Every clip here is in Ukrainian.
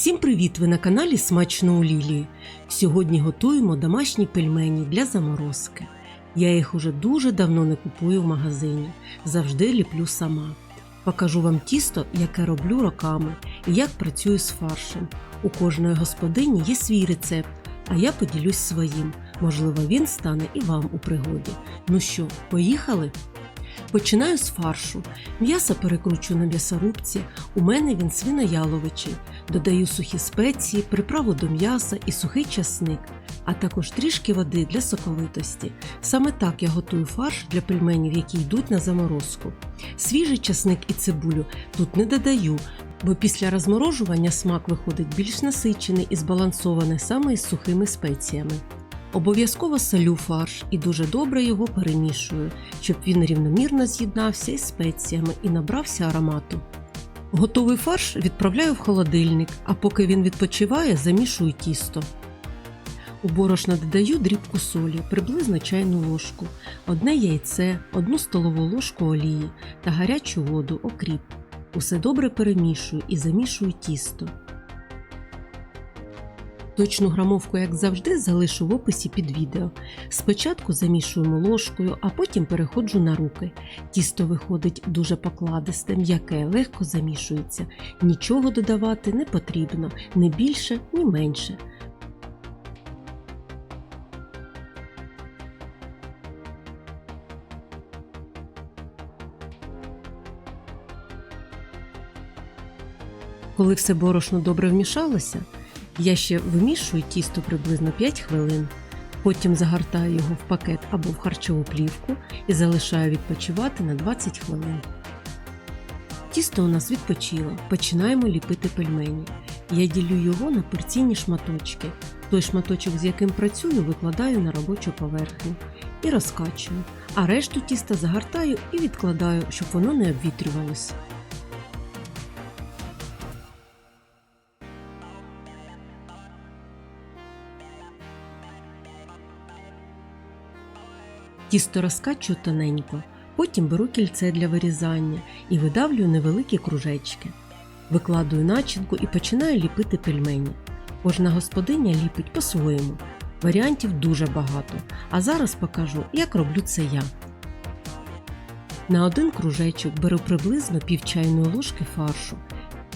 Всім привіт! Ви на каналі Смачно у Лілії. Сьогодні готуємо домашні пельмені для заморозки. Я їх уже дуже давно не купую в магазині, завжди ліплю сама. Покажу вам тісто, яке роблю роками, і як працюю з фаршем. У кожної господині є свій рецепт, а я поділюсь своїм. Можливо, він стане і вам у пригоді. Ну що, поїхали? Починаю з фаршу. М'ясо перекручу на м'ясорубці. У мене він свинояловичий. Додаю сухі спеції, приправу до м'яса і сухий часник, а також трішки води для соковитості. Саме так я готую фарш для пельменів, які йдуть на заморозку. Свіжий часник і цибулю тут не додаю, бо після розморожування смак виходить більш насичений і збалансований саме із сухими спеціями. Обов'язково солю фарш і дуже добре його перемішую, щоб він рівномірно з'єднався із спеціями і набрався аромату. Готовий фарш відправляю в холодильник, а поки він відпочиває, замішую тісто. У борошно додаю дрібку солі, приблизно чайну ложку, одне яйце, одну столову ложку олії та гарячу воду, окріп. Усе добре перемішую і замішую тісто. Точну грамовку, як завжди, залишу в описі під відео. Спочатку замішуємо ложкою, а потім переходжу на руки. Тісто виходить дуже покладисте, м'яке, легко замішується. Нічого додавати не потрібно, ні більше, ні менше. Коли все борошно добре вмішалося, я ще вимішую тісто приблизно 5 хвилин. Потім загортаю його в пакет або в харчову плівку і залишаю відпочивати на 20 хвилин. Тісто у нас відпочило. Починаємо ліпити пельмені. Я ділю його на порційні шматочки. Той шматочок, з яким працюю, викладаю на робочу поверхню і розкачую, а решту тіста загортаю і відкладаю, щоб воно не обвітрювалося. Тісто розкачую тоненько, потім беру кільце для вирізання і видавлюю невеликі кружечки. Викладую начинку і починаю ліпити пельмені. Кожна господиня ліпить по-своєму. Варіантів дуже багато, а зараз покажу, як роблю це я. На один кружечок беру приблизно пів чайної ложки фаршу.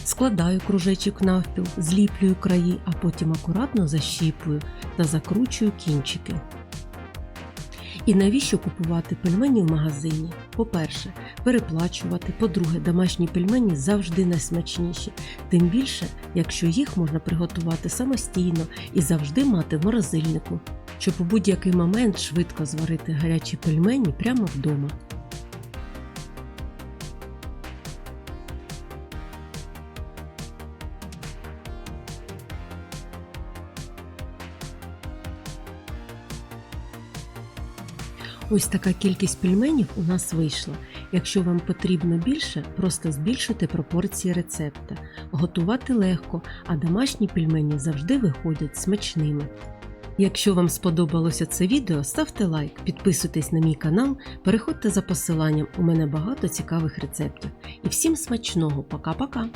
Складаю кружечок навпіл, зліплюю краї, а потім акуратно защіпую та закручую кінчики. І навіщо купувати пельмені в магазині? По-перше, переплачувати. По-друге, домашні пельмені завжди найсмачніші, тим більше, якщо їх можна приготувати самостійно і завжди мати в морозильнику, щоб у будь-який момент швидко зварити гарячі пельмені прямо вдома. Ось така кількість пельменів у нас вийшла. Якщо вам потрібно більше, просто збільшуйте пропорції рецепта. Готувати легко, а домашні пельмені завжди виходять смачними. Якщо вам сподобалося це відео, ставте лайк, підписуйтесь на мій канал, переходьте за посиланням, у мене багато цікавих рецептів. І всім смачного, пока-пока!